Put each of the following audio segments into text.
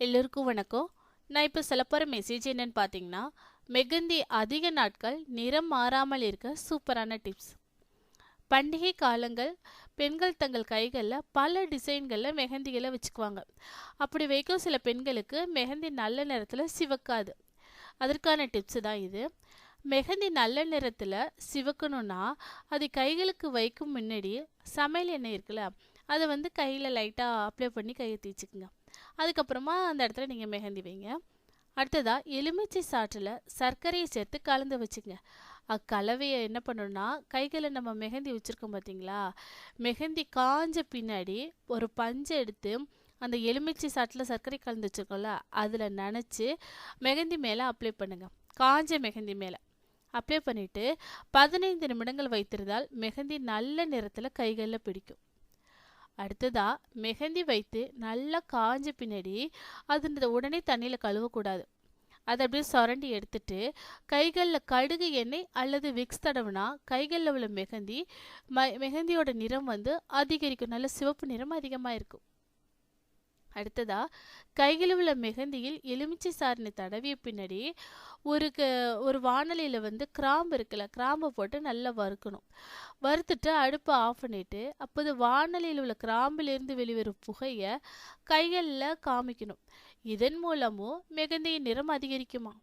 எல்லோருக்கும் வணக்கம். நான் இப்போ சொல்ல போகிற மெசேஜ் என்னன்னு பார்த்தீங்கன்னா மெகந்தி அதிக நாட்கள் நிறம் மாறாமல் இருக்க சூப்பரான டிப்ஸ் பண்டிகை காலங்கள் பெண்கள் தங்கள் கைகளில் பல டிசைன்களில் மெஹந்திகளை வச்சுக்குவாங்க. அப்படி வைக்கும் சில பெண்களுக்கு மெஹந்தி நல்ல நிறத்தில் சிவக்காது. அதற்கான டிப்ஸ் தான் இது. மெஹந்தி நல்ல நிறத்தில் சிவக்கணும்னா அது கைகளுக்கு வைக்கும் முன்னாடி சமையல் எண்ணெய் இருக்குல்ல அதை வந்து கையில் லைட்டாக அப்ளை பண்ணி கையை தேய்ச்சிக்குங்க. அதுக்கப்புறமா அந்த இடத்துல நீங்கள் மெஹந்தி வைங்க. அடுத்ததாக எலுமிச்சை சாற்றில் சர்க்கரையை சேர்த்து கலந்து வச்சுங்க. அக்கலவையை என்ன பண்ணணும்னா கைகளை நம்ம மெஹந்தி வச்சுருக்கோம் பார்த்தீங்களா மெஹந்தி காஞ்ச பின்னாடி ஒரு பஞ்சை எடுத்து அந்த எலுமிச்சை சாற்றில் சர்க்கரை கலந்து வச்சுருக்கோம்ல அதில் நனைச்சி மெஹந்தி மேலே அப்ளை பண்ணுங்கள் காஞ்ச மெஹந்தி மேலே அப்ளை பண்ணிவிட்டு பதினைந்து நிமிடங்கள் வைத்திருந்தால் மெஹந்தி நல்ல நிறத்தில் கைகளில் பிடிக்கும். அடுத்ததா மெஹந்தி வைத்து நல்லா காஞ்ச பின்னாடி அது உடனே தண்ணியில் கழுவக்கூடாது. அதை அப்படியே சுரண்டி எடுத்துட்டு கைகளில் கடுகு எண்ணெய் அல்லது விக்ஸ் தடவுனா கைகளில் உள்ள மெஹந்தி ம மெஹந்தியோட நிறம் வந்து அதிகரிக்கும். நல்ல சிவப்பு நிறம் அதிகமாக இருக்கும். அடுத்ததா கைகளில் உள்ள மெஹந்தியில் எலுமிச்சை சாறினை தடவிய பின்னாடி ஒரு க ஒரு வானலியில் வந்து கிராம்பு இருக்குல்ல கிராம்பை போட்டு நல்லா வறுக்கணும். வறுத்துட்டு அடுப்பை ஆஃப் பண்ணிட்டு அப்போது வானலியில் உள்ள கிராம்பிலிருந்து வெளிவரும் புகையை கைகளில் காமிக்கணும். இதன் மூலமும் மெஹந்தியின் நிறம் அதிகரிக்குமா?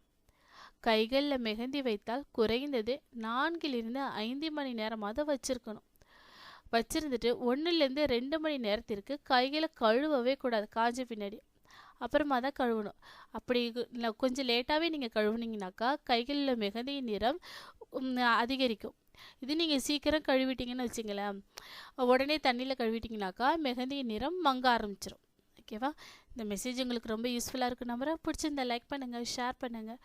கைகளில் மெஹந்தி வைத்தால் குறைந்தது நான்கிலிருந்து ஐந்து மணி நேரமாவது வச்சிருக்கணும். வச்சுருந்துட்டு ஒன்றுலேருந்து ரெண்டு மணி நேரத்திற்கு கைகளை கழுவவே கூடாது காஞ்ச பின்னாடி. அப்புறமா தான் கழுவணும். அப்படி கொஞ்சம் லேட்டாகவே நீங்கள் கழுவுனீங்கனாக்கா கைகளில் மெகந்தியின் நிறம் அதிகரிக்கும். இது நீங்கள் சீக்கிரம் கழுவிட்டீங்கன்னு வச்சுங்களேன் உடனே தண்ணியில் கழுவிட்டிங்கனாக்கா மெகந்தியின் நிறம் மங்க ஆரம்பிச்சிடும் ஓகேவா இந்த மெசேஜ் உங்களுக்கு ரொம்ப யூஸ்ஃபுல்லாக இருக்கும் நம்பரை பிடிச்சிருந்தா லைக் பண்ணுங்கள் ஷேர் பண்ணுங்கள்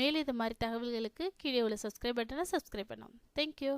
மேலே இது மாதிரி தகவல்களுக்கு கீழே உள்ள சப்ஸ்கிரைப் பட்டனை சப்ஸ்கிரைப் பண்ணோம் தேங்க்யூ